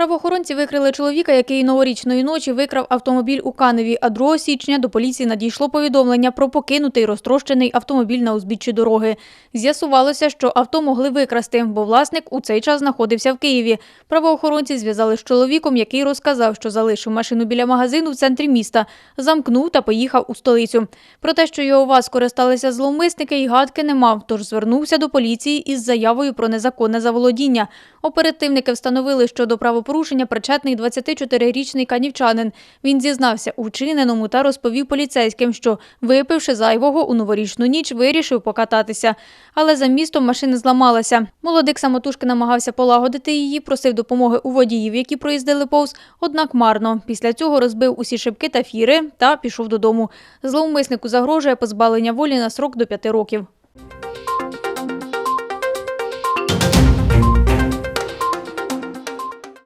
Правоохоронці викрили чоловіка, який новорічної ночі викрав автомобіль у Каневі, а 2 січня до поліції надійшло повідомлення про покинутий розтрощений автомобіль на узбіччі дороги. З'ясувалося, що авто могли викрасти, бо власник у цей час знаходився в Києві. Правоохоронці зв'язали з чоловіком, який розказав, що залишив машину біля магазину в центрі міста, замкнув та поїхав у столицю. Про те, що його вас скористалися зловмисники, й гадки не мав, тож звернувся до поліції із заявою про незаконне заволодіння. Оперативники встановили, що до правопорушення причетний 24-річний канівчанин. Він зізнався у вчиненому та розповів поліцейським, що, випивши зайвого у новорічну ніч, вирішив покататися. Але за містом машина зламалася. Молодик самотужки намагався полагодити її, просив допомоги у водіїв, які проїздили повз, однак марно. Після цього розбив усі шибки та фіри та пішов додому. Зловмиснику загрожує позбавлення волі на срок до п'яти років.